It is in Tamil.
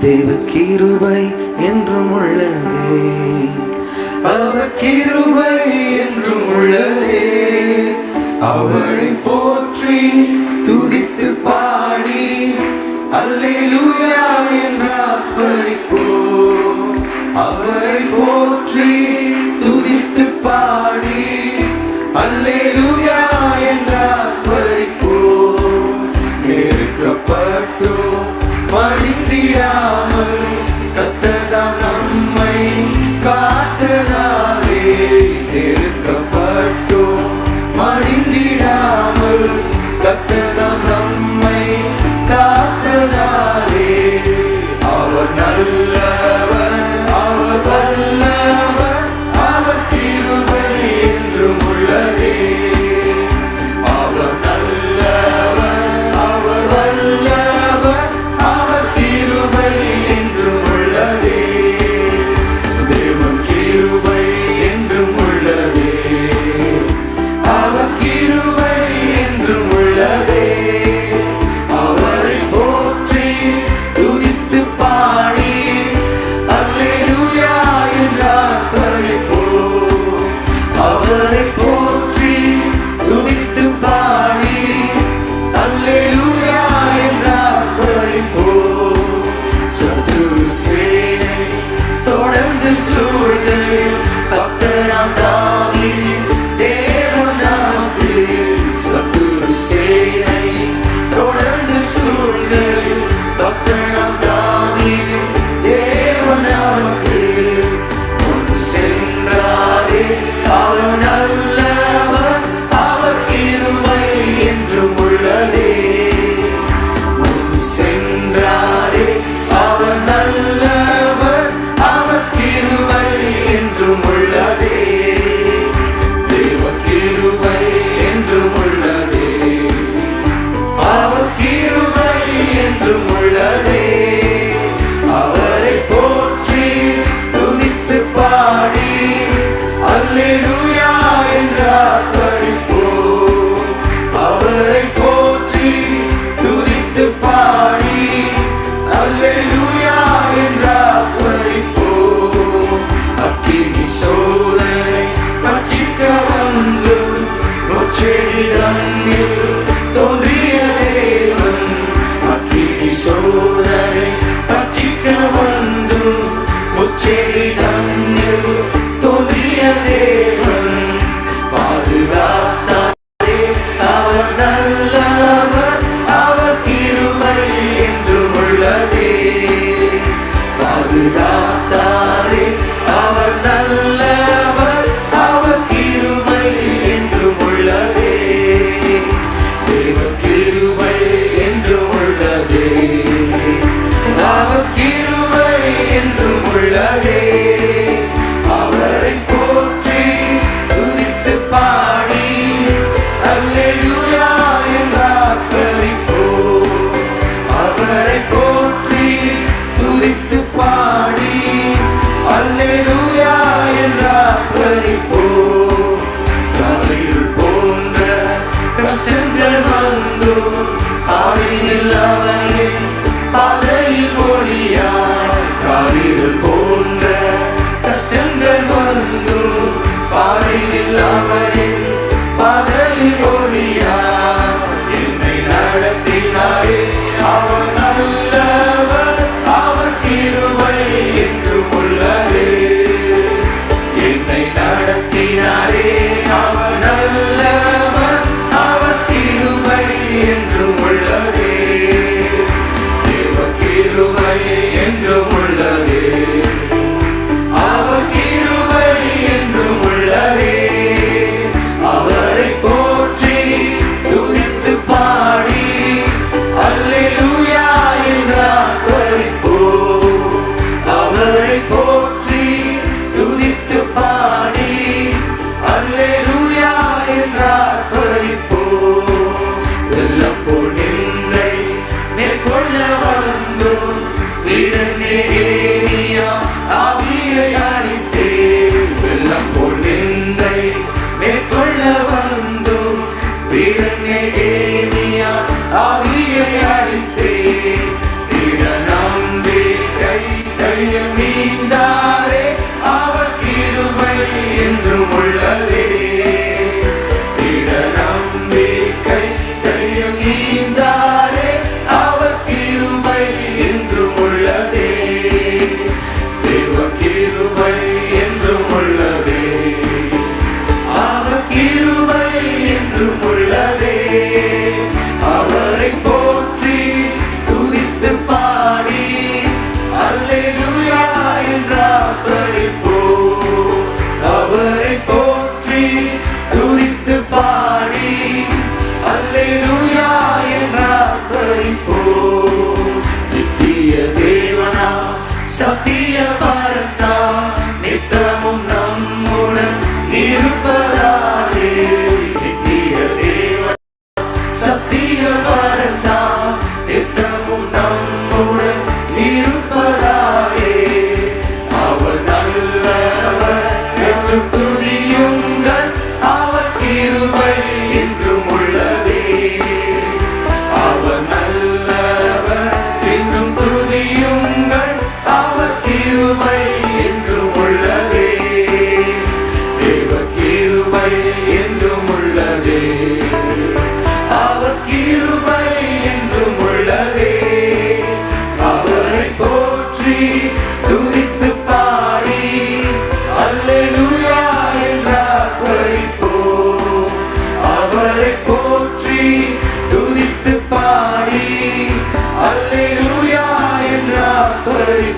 தேவ கிருபை என்றும் உள்ளதே. அவ கிருபை என்றும் உள்ளதே. அவளை போற்றி துதி So we walk there. don't pray, pray. என்றும் உள்ளது. அவர் கிருபை என்றும் உள்ளதே. அவரை போற்றி துதித்து பாடி அல்லேலூயா என்றார் பறிப்போ அவரை போற்றி துதித்து பாடி அல்லேலூயா என்றார் பறிப்போ Kirne Deviya Hey,